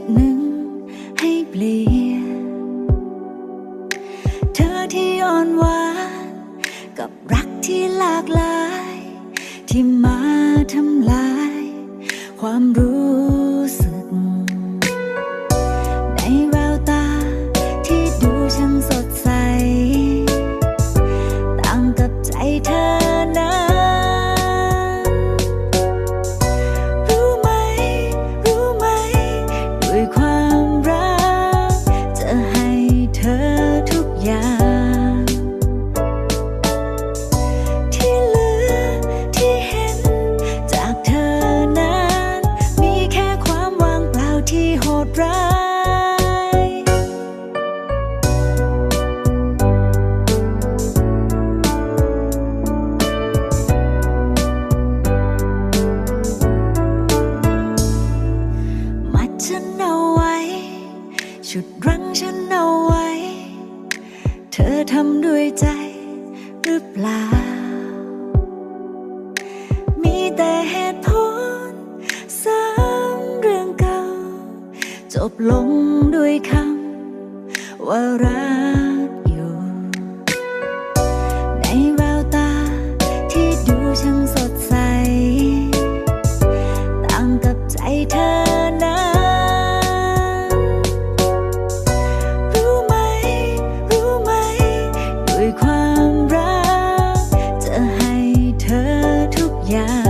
ดหนึ่งให้เปลี่ยน เธอที่อ่อนหวาน กับรักที่หลากหลาย ที่มาทำลาย ความรู้ ร้ายมัดฉันเอาไว้ ชุดรั้งฉันเอาไว้ เธอทำด้วยใจหรือเปล่า บลงด้วยคำว่ารักอยู่ ในแววตาที่ดูช่างสดใส ต่างกับใจเธอนั้น รู้ไหม รู้ไหม ด้วยความรัก จะให้เธอทุกอย่าง